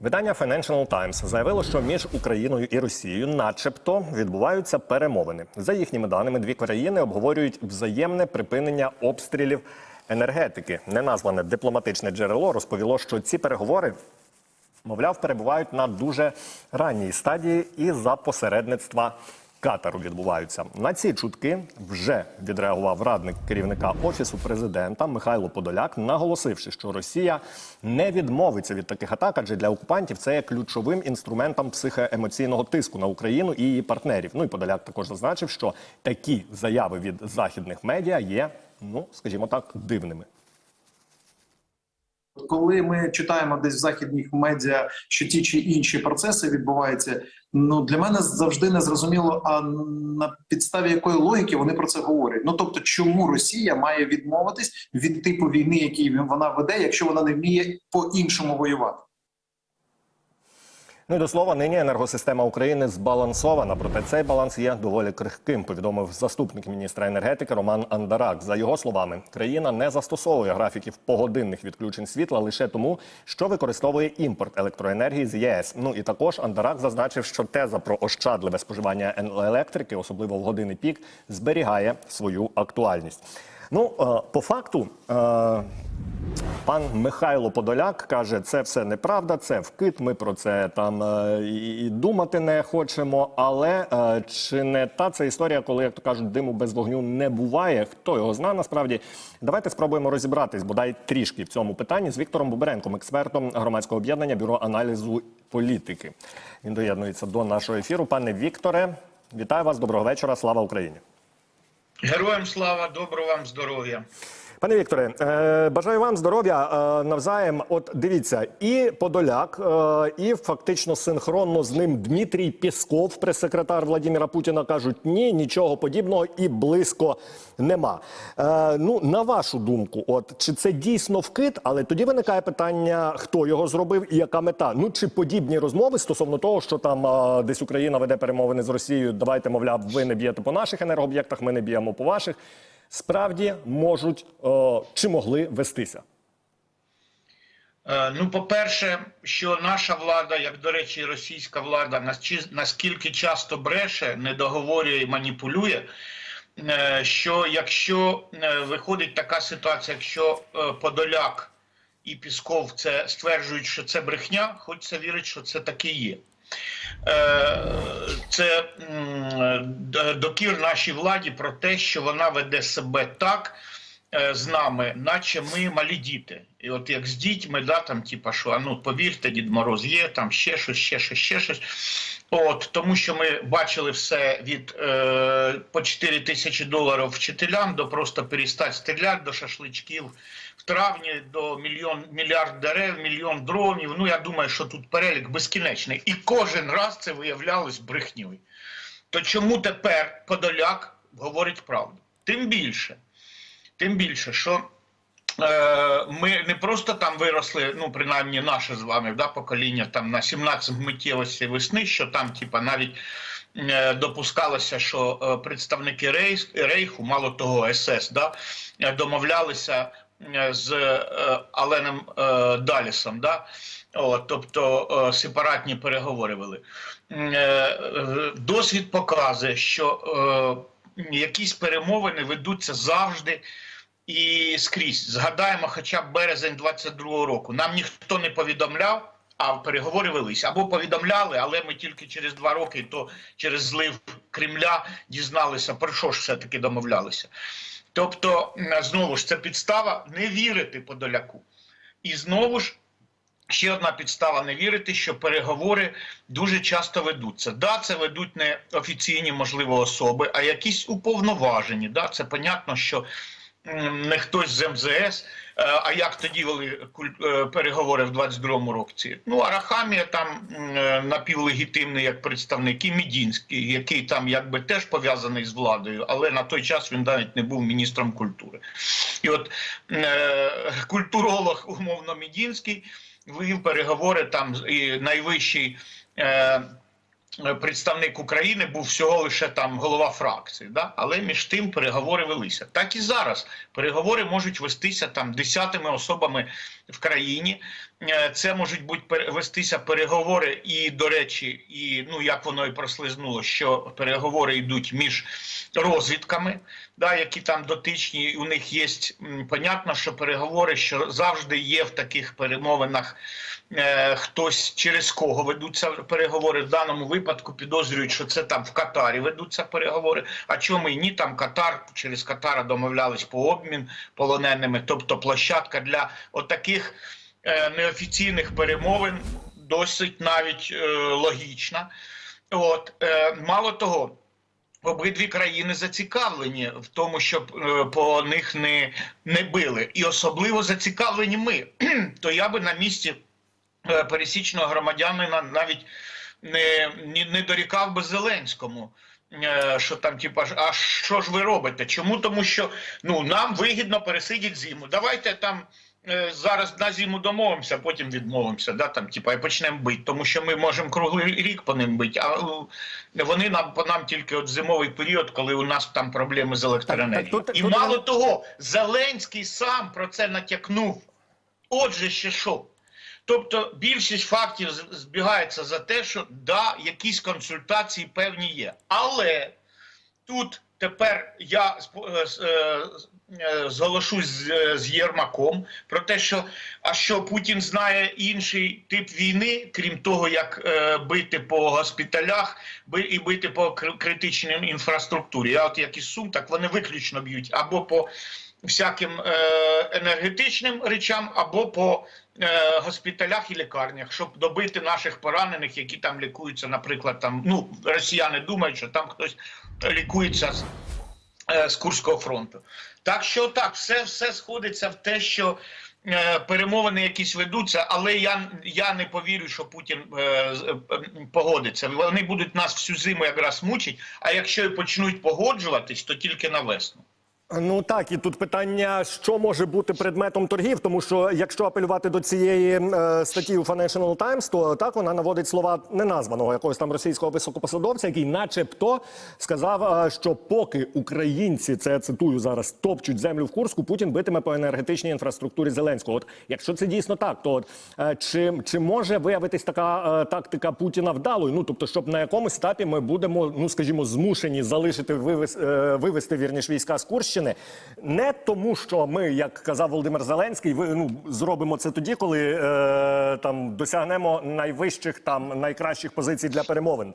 Видання Financial Times заявило, що між Україною і Росією, начебто, відбуваються перемовини. За їхніми даними, дві країни обговорюють взаємне припинення обстрілів енергетики. Неназване дипломатичне джерело розповіло, що ці переговори, мовляв, перебувають на дуже ранній стадії і за посередництва. Катару відбуваються на ці чутки. Вже відреагував радник керівника офісу президента Михайло Подоляк, наголосивши, що Росія не відмовиться від таких атак, адже для окупантів це є ключовим інструментом психоемоційного тиску на Україну і її партнерів. Ну і Подоляк також зазначив, що такі заяви від західних медіа є, ну скажімо так, дивними. Коли ми читаємо десь в західних медіа, що ті чи інші процеси відбуваються, ну для мене завжди не зрозуміло, а на підставі якої логіки вони про це говорять. Ну тобто, чому Росія має відмовитись від типу війни, який вона веде, якщо вона не вміє по-іншому воювати? Ну і до слова, нині енергосистема України збалансована, проте цей баланс є доволі крихким. Повідомив заступник міністра енергетики Роман Андарак. За його словами, країна не застосовує графіків погодинних відключень світла лише тому, що використовує імпорт електроенергії з ЄС. Ну і також Андарак зазначив, що теза про ощадливе споживання електрики, особливо в години пік, зберігає свою актуальність. Ну е, по факту. Пан Михайло Подоляк каже, це все неправда, це вкид. Ми про це там е, і думати не хочемо. Але е, чи не та це історія, коли як то кажуть, диму без вогню не буває? Хто його зна? Насправді давайте спробуємо розібратись, бодай трішки в цьому питанні з Віктором Буберенком, експертом громадського об'єднання бюро аналізу політики. Він доєднується до нашого ефіру. Пане Вікторе, вітаю вас. Доброго вечора. Слава Україні. Героям слава, доброго вам здоров'я. Пане Вікторе, е, бажаю вам здоров'я е, навзаєм. От дивіться, і Подоляк, е, і фактично синхронно з ним Дмитрій Пєсков, прес-секретар Владимира Путіна, кажуть, ні, нічого подібного і близько нема. Ну, на вашу думку, от чи це дійсно вкид? Але тоді виникає питання, хто його зробив і яка мета? Ну чи подібні розмови стосовно того, що там десь Україна веде перемовини з Росією, давайте, мовляв, ви не б'єте по наших енергооб'єктах, ми не б'ємо по ваших справді можуть о, чи могли вестися? Е, Ну, по-перше, що наша влада, як до речі, російська влада, наскільки часто бреше, не договорює і маніпулює. е, Що якщо е, виходить така ситуація, якщо е, Подоляк і Пісков це стверджують, що це брехня, хочеться вірити, що це таки є. Е, Це докір нашій владі про те, що вона веде себе так е, з нами, наче ми малі діти. І от як з дітьми, да, там, типа, що а ну повірте, Дід Мороз є, там ще щось, ще щось, ще щось. От тому, що ми бачили все від е, по 4 тисячі доларів вчителям до просто перестати стріляти до шашличків в травні до мільйон мільярд дерев, мільйон дронів. Ну я думаю, що тут перелік безкінечний, і кожен раз це виявлялось брехньою. То чому тепер Подоляк говорить правду? Тим більше, тим більше, що е, ми не просто там виросли, ну принаймні наше з вами да, покоління там на 17 миттєвості весни, що там, типа, навіть е, допускалося, що е, представники рейс, рейху, мало того, СС, да, домовлялися з е, Аленом е, Далісом, да, О, тобто е, сепаратні переговори вели. Досвід показує, що якісь перемовини ведуться завжди і скрізь. Згадаємо, хоча б березень 22-го року. Нам ніхто не повідомляв, а переговори велись. Або повідомляли, але ми тільки через два роки, то через злив Кремля дізналися, про що ж все-таки домовлялися. Тобто, знову ж це підстава не вірити Подоляку. І знову ж. Ще одна підстава не вірити, що переговори дуже часто ведуться. Да, це ведуть не офіційні, можливо, особи, а якісь уповноважені. Да, це понятно, що не хтось з МЗС. Е, А як тоді вели е, переговори в 22-му році? Ну, Арахамія там е, напівлегітимний як представник, і Мідінський, який там якби теж пов'язаний з владою, але на той час він навіть не був міністром культури. І от культуролог, умовно, Мідінський вів переговори там і найвищий. Е, представник України був всього лише там голова фракції. Да? Але між тим переговори велися. Так і зараз переговори можуть вестися там десятими особами в країні. Е, Це можуть бути вестися переговори, і до речі, і ну як воно і прослизнуло, що переговори йдуть між розвідками, да, які там дотичні. У них є понятно, що переговори, що завжди є в таких перемовинах е, хтось через кого ведуться переговори. В даному випадку підозрюють, що це там в Катарі ведуться переговори. А чому і ні? Там Катар через Катара домовлялись по обмін полоненими, тобто площадка для отаких е, неофіційних перемовин досить навіть е, логічна. От е, мало того. Обидві країни зацікавлені в тому, щоб е, по них не, не били, і особливо зацікавлені ми. То я би на місці е, пересічного громадянина навіть не, не, дорікав би Зеленському. е, Що там, типа, а що ж ви робите? Чому? Тому що ну нам вигідно пересидіти зиму. Давайте там зараз на зиму домовимося, потім відмовимося, да, там, типа, і почнемо бити, тому що ми можемо круглий рік по ним бити, а е, вони нам по нам тільки от зимовий період, коли у нас там проблеми з електроенергією. Так, так, тут- і тут- мало того, Зеленський сам про це натякнув. Отже, ще що? Тобто більшість фактів збігається за те, що да, якісь консультації певні є. Але тут тепер я е, з- е, з- е, з, Єрмаком про те, що а що Путін знає інший тип війни, крім того, як е, бити по госпіталях і бити по критичній інфраструктурі. А от як із Сум, так вони виключно б'ють або по всяким е, енергетичним речам, або по е, госпіталях і лікарнях, щоб добити наших поранених, які там лікуються, наприклад, там ну росіяни думають, що там хтось лікується з, е, з Курського фронту. Так що так, все, все сходиться в те, що. е, Перемовини якісь ведуться, але я, я не повірю, що Путін е, е, погодиться. Вони будуть нас всю зиму якраз мучить. А якщо і почнуть погоджуватись, то тільки на весну. Ну так, і тут питання, що може бути предметом торгів, тому що якщо апелювати до цієї е, статті у Financial Times, то так вона наводить слова неназваного якогось там російського високопосадовця, який, начебто, сказав, е, що поки українці, це я цитую зараз, топчуть землю в Курську, Путін битиме по енергетичній інфраструктурі Зеленського. От якщо це дійсно так, то от е, чи, чи може виявитись така е, тактика Путіна вдалою? Ну тобто, щоб на якомусь етапі ми будемо, ну скажімо, змушені залишити вивез, е, вивести вірніш війська з Курщини, не тому, що ми, як казав Володимир Зеленський, ви ну зробимо це тоді, коли е, там досягнемо найвищих там найкращих позицій для перемовин.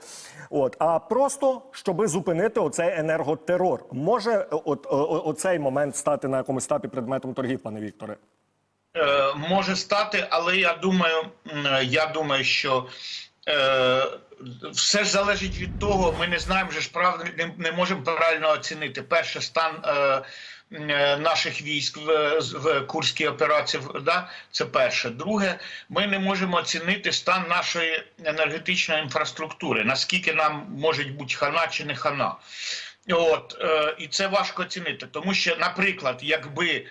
От а просто щоби зупинити оцей енерготерор. Може, е, от о- оцей момент стати на якомусь етапі предметом торгів, пане Вікторе. Е, може стати, але я думаю, я думаю, що все ж залежить від того. Ми не знаємо, вже ж правда не, не можемо правильно оцінити перше стан. Е, е, Наших військ в, в Курській операції, да, це перше. Друге, ми не можемо оцінити стан нашої енергетичної інфраструктури, наскільки нам може бути хана чи не хана. От, е, і це важко оцінити, тому що, наприклад, якби е,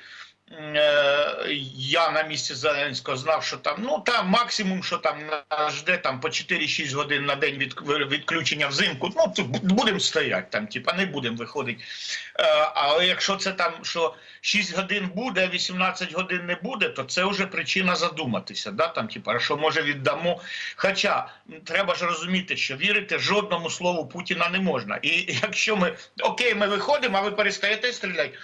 я на місці Зеленського знав, що там ну там максимум, що там нас жде там по 4-6 годин на день від відключення взимку. Ну будемо стояти там, типа не будемо виходити. Е, але якщо це там що 6 годин буде, 18 годин не буде, то це вже причина задуматися. Да? Там, типа, що може віддамо. Хоча треба ж розуміти, що вірити жодному слову Путіна не можна. І якщо ми окей, ми виходимо, а ви перестаєте стріляти.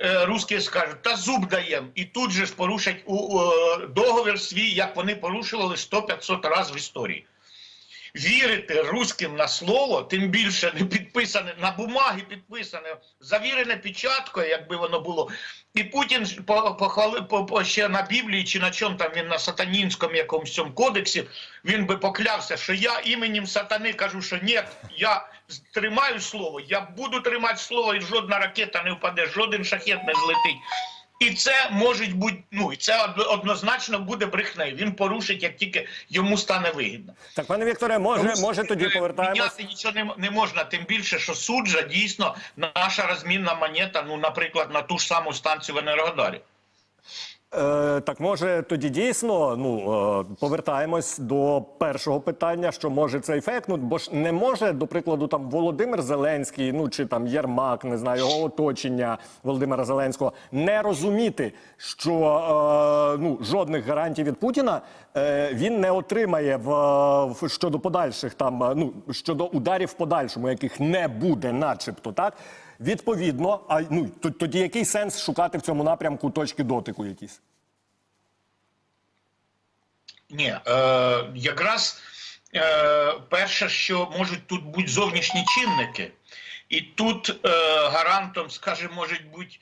Е, Русські скажуть, та зуб даєм, і тут же ж порушать у, у, договір свій, як вони порушували 100-500 разів в історії. Вірити руським на слово, тим більше не підписане на бумаги, підписане, завірене печаткою, якби воно було. І Путін ж по- похвали по, по ще на Біблії чи на чому там він на сатанінському якомусь цьому кодексі, він би поклявся, що я іменем сатани кажу, що ні, я тримаю слово, я буду тримати слово, і жодна ракета не впаде, жоден шахет не злетить. І це може бути, ну і це однозначно буде брехнею. Він порушить, як тільки йому стане вигідно. Так, пане Вікторе, може, Тому може тоді повертаємося. Міняти нічого не, не можна, тим більше, що суджа дійсно наша розмінна монета, ну, наприклад, на ту ж саму станцію в Енергодарі. Е, так може тоді дійсно ну е, повертаємось до першого питання, що може цей фейк. Ну бо ж не може, до прикладу, там Володимир Зеленський, ну чи там Єрмак, не знаю, його оточення Володимира Зеленського, не розуміти, що е, ну жодних гарантій від Путіна е, він не отримає в, в щодо подальших там е, ну щодо ударів в подальшому, яких не буде, начебто, так. Відповідно, а ну тоді який сенс шукати в цьому напрямку точки дотику якісь? Ні, е, якраз е, перше, що можуть тут бути зовнішні чинники, і тут е, гарантом, скажімо, можуть бути,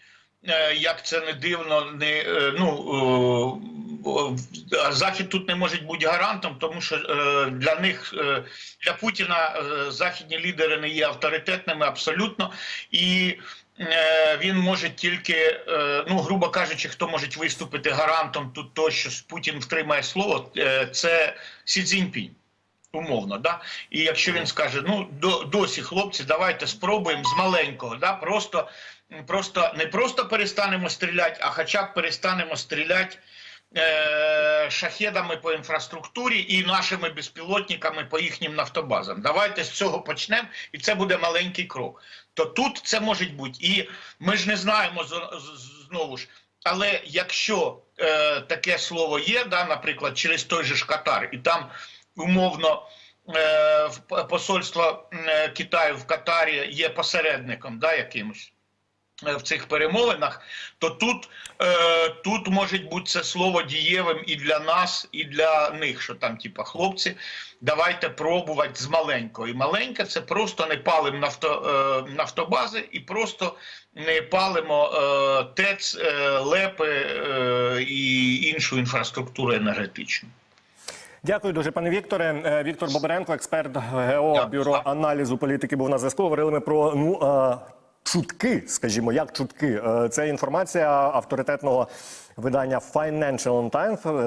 як це не дивно, не е, ну е, Захід тут не може бути гарантом, тому що е, для них е, для Путіна е, західні лідери не є авторитетними абсолютно і. Е, Він може тільки, е, ну грубо кажучи, хто може виступити гарантом тут то, що Путін втримає слово, е, це Сі Цзіньпінь. Умовно, да? І якщо він скаже, ну досі, хлопці, давайте спробуємо з маленького, да? просто, просто не просто перестанемо стріляти, а хоча б перестанемо стріляти е, шахедами по інфраструктурі і нашими безпілотниками по їхнім нафтобазам. Давайте з цього почнемо, і це буде маленький крок. То тут це може бути. І ми ж не знаємо знову ж. Але якщо е, таке слово є, да, наприклад, через той же ж Катар, і там умовно е, посольство е, Китаю в Катарі є посередником, да, якимось. Е, В цих перемовинах, то тут, е, тут може бути це слово дієвим і для нас, і для них, що там, типа, хлопці, давайте пробувати з маленького. І маленьке це просто не палимо нафто, е, нафтобази і просто не палимо е, ТЕЦ, е, ЛЕПи е, і іншу інфраструктуру енергетичну. Дякую дуже, пане Вікторе. Е, Віктор Боберенко, експерт Дякую. бюро аналізу політики, був на зв'язку. Говорили ми про ну е, чутки, скажімо, як чутки. Е, Це інформація авторитетного видання Financial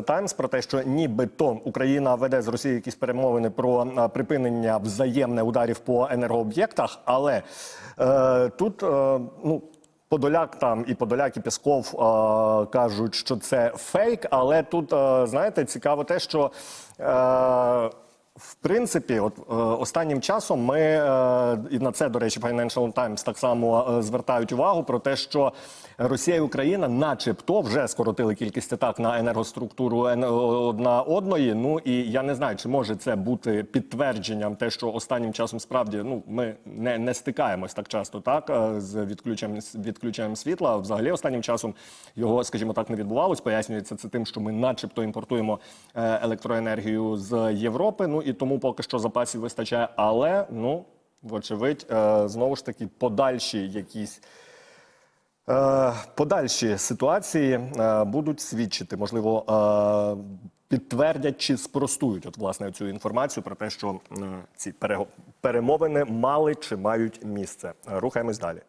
Times, про те, що нібито Україна веде з Росією якісь перемовини про е, припинення взаємне ударів по енергооб'єктах, але е, тут е, ну. Подоляк там і Подоляк, і Пісков е, кажуть, що це фейк, але тут, е, знаєте, цікаво те, що е, в принципі, от е, останнім часом ми е, і на це, до речі, Financial Times так само е, звертають увагу про те, що Росія і Україна, начебто, вже скоротили кількість атак на енергоструктуру ен- одна одної. Ну і я не знаю, чи може це бути підтвердженням, те, що останнім часом справді ну ми не, не стикаємось так часто, так з відключенням відключенням світла. Взагалі, останнім часом його, скажімо так, не відбувалось. Пояснюється це тим, що ми, начебто, імпортуємо електроенергію з Європи. Ну і тому поки що запасів вистачає. Але ну вочевидь, е, знову ж таки, подальші якісь. Е, Подальші ситуації е, будуть свідчити, можливо, підтвердять чи спростують от власне цю інформацію про те, що ці перемовини мали чи мають місце. Рухаємось далі.